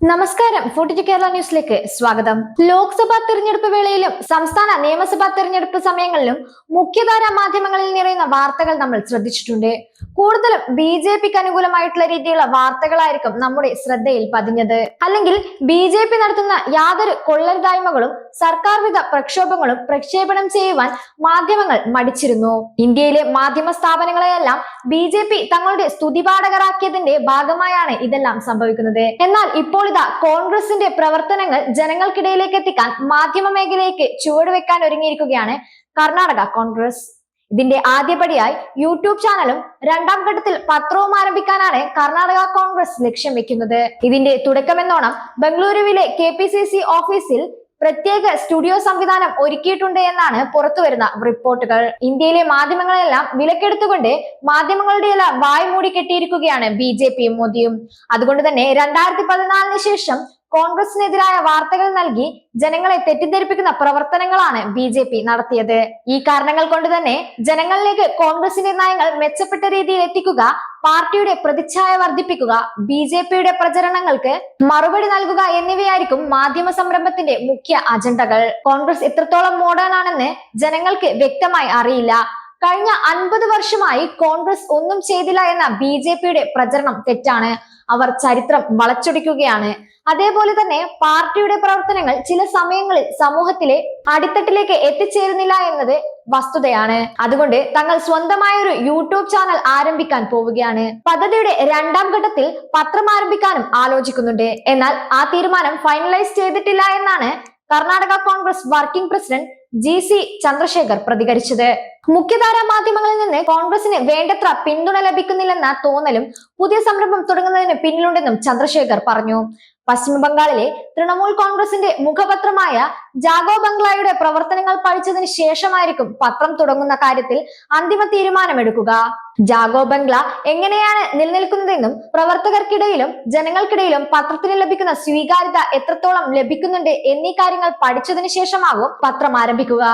നമസ്കാരം. ഫോർട്ടിജി കേരള ന്യൂസിലേക്ക് സ്വാഗതം. ലോക്സഭാ തെരഞ്ഞെടുപ്പ് വേളയിലും സംസ്ഥാന നിയമസഭാ തെരഞ്ഞെടുപ്പ് സമയങ്ങളിലും മുഖ്യധാര മാധ്യമങ്ങളിൽ നിറയുന്ന വാർത്തകൾ നമ്മൾ ശ്രദ്ധിച്ചിട്ടുണ്ട്. കൂടുതലും ബി ജെ പിക്ക് അനുകൂലമായിട്ടുള്ള രീതിയിലുള്ള വാർത്തകളായിരിക്കും നമ്മുടെ ശ്രദ്ധയിൽ പതിഞ്ഞത്. അല്ലെങ്കിൽ ബി ജെ പി നടത്തുന്ന യാതൊരു കൊള്ളരുതായ്മകളും സർക്കാർ വിധ പ്രക്ഷോഭങ്ങളും പ്രക്ഷേപണം ചെയ്യുവാൻ മാധ്യമങ്ങൾ മടിച്ചിരുന്നു. ഇന്ത്യയിലെ മാധ്യമ സ്ഥാപനങ്ങളെയെല്ലാം ബി ജെ പി തങ്ങളുടെ സ്തുതിപാഠകരാക്കിയതിന്റെ ഭാഗമായാണ് ഇതെല്ലാം സംഭവിക്കുന്നത്. എന്നാൽ ഇപ്പോൾ ഇതാ കോൺഗ്രസിന്റെ പ്രവർത്തനങ്ങൾ ജനങ്ങൾക്കിടയിലേക്ക് എത്തിക്കാൻ മാധ്യമ മേഖലയ്ക്ക് ചുവടുവെക്കാൻ ഒരുങ്ങിയിരിക്കുകയാണ് കർണാടക കോൺഗ്രസ്. ഇതിന്റെ ആദ്യപടിയായി യൂട്യൂബ് ചാനലും രണ്ടാം ഘട്ടത്തിൽ പത്രവും ആരംഭിക്കാനാണ് കർണാടക കോൺഗ്രസ് ലക്ഷ്യം വെക്കുന്നത്. ഇതിന്റെ തുടക്കമെന്നോണം ബംഗളൂരുവിലെ കെ ഓഫീസിൽ പ്രത്യേക സ്റ്റുഡിയോ സംവിധാനം ഒരുക്കിയിട്ടുണ്ട് എന്നാണ് പുറത്തുവരുന്ന റിപ്പോർട്ടുകൾ. ഇന്ത്യയിലെ മാധ്യമങ്ങളെല്ലാം വിലക്കെടുത്തുകൊണ്ട് മാധ്യമങ്ങളുടെ എല്ലാം വായ് മൂടി കെട്ടിയിരിക്കുകയാണ് ബി ജെ പിയും മോദിയും. അതുകൊണ്ട് തന്നെ രണ്ടായിരത്തി പതിനാലിന് ശേഷം കോൺഗ്രസിനെതിരായ വാർത്തകൾ നൽകി ജനങ്ങളെ തെറ്റിദ്ധരിപ്പിക്കുന്ന പ്രവർത്തനങ്ങളാണ് ബി ജെ പി നടത്തിയത്. ഈ കാരണങ്ങൾ കൊണ്ട് തന്നെ ജനങ്ങളിലേക്ക് കോൺഗ്രസിന്റെ നയങ്ങൾ മെച്ചപ്പെട്ട രീതിയിൽ എത്തിക്കുക പാർട്ടിയുടെ പ്രതിച്ഛായ വർദ്ധിപ്പിക്കുക ബി ജെ പിയുടെ പ്രചരണങ്ങൾക്ക് മറുപടി നൽകുക എന്നിവയായിരിക്കും മാധ്യമ സംരംഭത്തിന്റെ മുഖ്യ അജണ്ടകൾ. കോൺഗ്രസ് എത്രത്തോളം മോഡേൺ ആണെന്ന് ജനങ്ങൾക്ക് വ്യക്തമായി അറിയില്ല. കഴിഞ്ഞ അൻപത് വർഷമായി കോൺഗ്രസ് ഒന്നും ചെയ്തില്ല എന്ന ബി പ്രചരണം തെറ്റാണ്. അവർ ചരിത്രം വളച്ചൊടിക്കുകയാണ്. അതേപോലെ തന്നെ പാർട്ടിയുടെ പ്രവർത്തനങ്ങൾ ചില സമയങ്ങളിൽ സമൂഹത്തിലെ അടിത്തട്ടിലേക്ക് എത്തിച്ചേരുന്നില്ല എന്നത് വസ്തുതയാണ്. അതുകൊണ്ട് തങ്ങൾ സ്വന്തമായ ഒരു യൂട്യൂബ് ചാനൽ ആരംഭിക്കാൻ പോവുകയാണ്. പദ്ധതിയുടെ രണ്ടാം ഘട്ടത്തിൽ പത്രം ആരംഭിക്കാനും ആലോചിക്കുന്നുണ്ട്. എന്നാൽ ആ തീരുമാനം ഫൈനലൈസ് ചെയ്തിട്ടില്ല എന്നാണ് Karnataka Congress working president G C Chandrashekar പ്രതികരിച്ചത്. മുഖ്യധാരാ മാധ്യമങ്ങളിൽ നിന്ന് കോൺഗ്രസിന് വേണ്ടത്ര പിന്തുണ ലഭിക്കുന്നില്ലെന്ന തോന്നലും പുതിയ സംരംഭം തുടങ്ങുന്നതിന് പിന്നിലുണ്ടെന്നും ചന്ദ്രശേഖർ പറഞ്ഞു. പശ്ചിമ ബംഗാളിലെ തൃണമൂൽ കോൺഗ്രസിന്റെ മുഖപത്രമായ ജാഗോ ബംഗ്ലായുടെ പ്രവർത്തനങ്ങൾ പഠിച്ചതിന് ശേഷമായിരിക്കും പത്രം തുടങ്ങുന്ന കാര്യത്തിൽ അന്തിമ തീരുമാനമെടുക്കുക. ജാഗോ ബംഗ്ല എങ്ങനെയാണ് നിലനിൽക്കുന്നതെന്നും പ്രവർത്തകർക്കിടയിലും ജനങ്ങൾക്കിടയിലും പത്രത്തിന് ലഭിക്കുന്ന സ്വീകാര്യത എത്രത്തോളം ലഭിക്കുന്നുണ്ട് എന്നീ കാര്യങ്ങൾ പഠിച്ചതിന് ശേഷമാകും പത്രം ആരംഭിക്കുക.